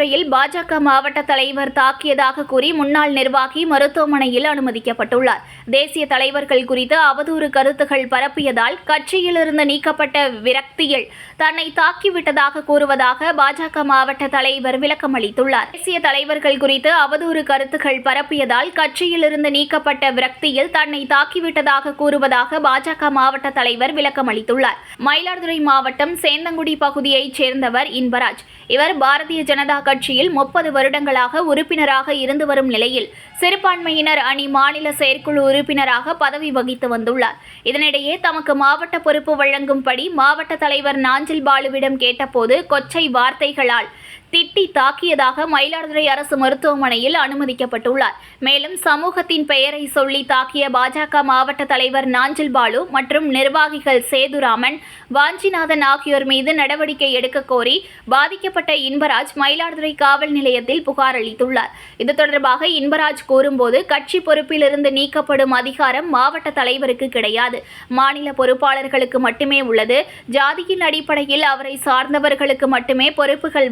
பாஜக மாவட்ட தலைவர் தாக்கியதாக கூறி முன்னாள் நிர்வாகி மருத்துவமனையில் அனுமதிக்கப்பட்டுள்ளார். தேசிய தலைவர்கள் குறித்து அவதூறு கருத்துகள் பரப்பியதால் கட்சியிலிருந்து நீக்கப்பட்ட விரக்தியில் தன்னை தாக்கிவிட்டதாக கூறுவதாக பாஜக மாவட்ட தலைவர் விளக்கமளித்துள்ளார் தேசிய தலைவர்கள் குறித்து அவதூறு கருத்துகள் பரப்பியதால் கட்சியிலிருந்து நீக்கப்பட்ட விரக்தியில் தன்னை தாக்கிவிட்டதாக கூறுவதாக பாஜக மாவட்ட தலைவர் விளக்கமளித்துள்ளார் மயிலாடுதுறை மாவட்டம் சேந்தங்குடி பகுதியைச் சேர்ந்தவர் இன்பராஜ். இவர் பாரதிய ஜனதா கட்சியில் முப்பது வருடங்களாக உறுப்பினராக இருந்து வரும் நிலையில் சிறுபான்மையினர் அணி மாநில செயற்குழு உறுப்பினராக பதவி வகித்து வந்துள்ளார். இதனிடையே தமக்கு மாவட்ட பொறுப்பு வழங்கும்படி மாவட்ட தலைவர் நாஞ்சில் பாலுவிடம் கேட்டபோது கொச்சை வார்த்தைகளால் திட்டி தாக்கியதாக மயிலாடுதுறை அரசு மருத்துவமனையில் அனுமதிக்கப்பட்டுள்ளார். மேலும் சமூகத்தின் பெயரை சொல்லி தாக்கிய பாஜக மாவட்ட தலைவர் நாஞ்சில் பாலு மற்றும் நிர்வாகிகள் சேதுராமன் வாஞ்சிநாதன் ஆகியோர் மீது நடவடிக்கை எடுக்க கோரி பாதிக்கப்பட்ட இன்பராஜ் மயிலாடுதுறை காவல் நிலையத்தில் புகார் அளித்துள்ளார். இது தொடர்பாக இன்பராஜ் கூறும்போது கட்சி பொறுப்பிலிருந்து நீக்கப்படும் அதிகாரம் மாவட்ட தலைவருக்கு கிடையாது. மாநில பொறுப்பாளர்களுக்கு மட்டுமே உள்ளது. ஜாதியின் அடிப்படையில் அவரை சார்ந்தவர்களுக்கு மட்டுமே பொறுப்புகள்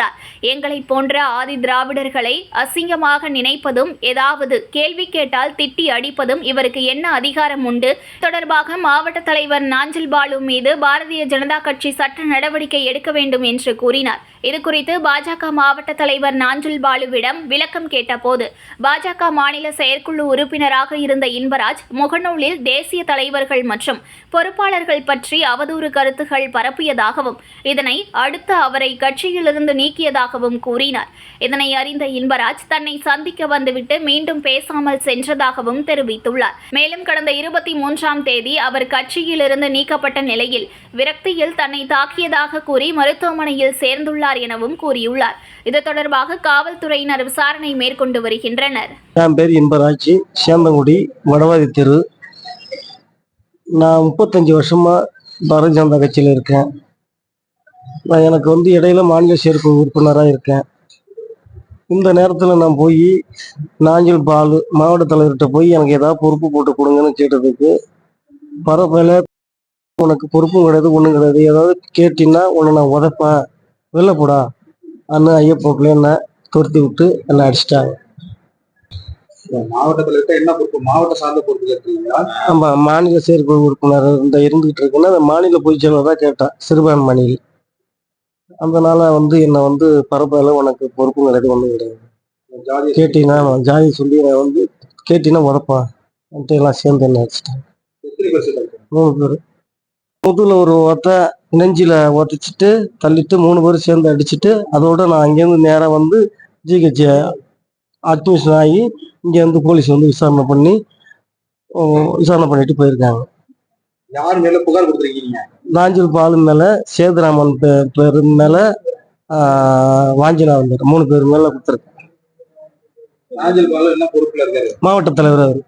வழங்குகிறார் எங்களை போன்ற ஆதி திராவிடர்களை அசிங்கமாக நினைப்பதும் ஏதாவது கேள்வி கேட்டால் திட்டி அடிப்பதும் இவருக்கு என்ன அதிகாரம் உண்டு? தொடர்பாக மாவட்ட தலைவர் நாஞ்சில் பாலு மீது பாரதிய ஜனதா கட்சி சட்ட நடவடிக்கை எடுக்க வேண்டும் என்று கூறினார். இதுகுறித்து பாஜக மாவட்ட தலைவர் நாஞ்சில் பாலுவிடம் விளக்கம் கேட்டபோது பாஜக மாநில செயற்குழு உறுப்பினராக இருந்த இன்பராஜ் முகநூலில் தேசிய தலைவர்கள் மற்றும் பொறுப்பாளர்கள் பற்றி அவதூறு கருத்துகள் பரப்பியதாகவும் இதனை அடுத்து அவரை கட்சியிலிருந்து நீ நீக்கியதாகவும் கூறினார். இதனை அறிந்த இன்பராஜ் தன்னை சந்திக்க வந்துவிட்டு மீண்டும் பேசாமல் சென்றதாகவும் தெரிவித்துள்ளார். மேலும் கடந்த இருபத்தி மூன்றாம் தேதி அவர் கட்சியிலிருந்து நீக்கப்பட்ட நிலையில் விரக்தியில் தன்னை தாக்கியதாக கூறி மருத்துவமனையில் சேர்ந்துள்ளார் எனவும் கூறியுள்ளார். இது தொடர்பாக காவல்துறையினர் விசாரணை மேற்கொண்டு வருகின்றனர். என் பேர் இன்பராஜ் சேந்தங்குடி வடவாதி தெரு. நான் முப்பத்தஞ்சு வருஷமா பாரதிய ஜனதா கட்சியில் இருக்கேன். நான் எனக்கு வந்து இடையில மாநில செயற்குழு உறுப்பினராக இருக்கேன். இந்த நேரத்தில் நான் போய் நாஞ்சில் பாலு மாவட்ட தலைவர்கிட்ட போய் எனக்கு ஏதாவது பொறுப்பு போட்டு கொடுங்கன்னு கேட்டதுக்கு பரவாயில்ல உனக்கு பொறுப்பும் கிடையாது ஒன்றும் கிடையாது. ஏதாவது கேட்டீங்கன்னா உன்னை நான் உதைப்பேன். வெளில போடா. அண்ணன் ஐயப்போக்கில் என்ன துரத்தி விட்டு என்னை அடிச்சிட்டாங்க. மாவட்ட தலைவர்கிட்ட என்ன பொறுப்பு? மாவட்ட சார்ந்த பொறுப்பு நம்ம மாநில செயற்குழு உறுப்பினர் இந்த இருந்துகிட்டு இருக்குன்னா அந்த மாநில பொதுச் செயலராக கேட்டேன் சிறுபான்மையில். அதனால வந்து என்னை வந்து பரப்பாயில்ல உனக்கு பொறுப்பும் கிடையாது ஒன்றும் கிடையாது ஜாதி கேட்டீங்கன்னா நான் ஜாதி சொல்லி நான் வந்து கேட்டீங்கன்னா உடப்பா வந்துட்டு எல்லாம் சேர்ந்து என்ன அடிச்சிட்டேன் மூணு பேர். முதுகுல ஒரு ஒத்த நெஞ்சில ஒட்டிச்சிட்டு தள்ளிட்டு மூணு பேரும் சேர்ந்து அடிச்சிட்டு அதோட நான் அங்கேருந்து நேராக வந்து ஜிஹெச் அட்மிஷன் ஆகி இங்கே வந்து போலீஸ் வந்து விசாரணை பண்ணி விசாரணை பண்ணிட்டு போயிருக்காங்க. யார் மேல புகார் கொடுத்துருக்கீங்க? நாஞ்சில் பாலு மேல சேதுராமன் பேர் மேல ஆஹ், வாஞ்சிநாதன் பேர் மூணு பேர் மேல கொடுத்துருக்கு நாஞ்சில் பாலு என்ன பொறுப்புல இருக்காரு? மாவட்ட தலைவர் அவர்.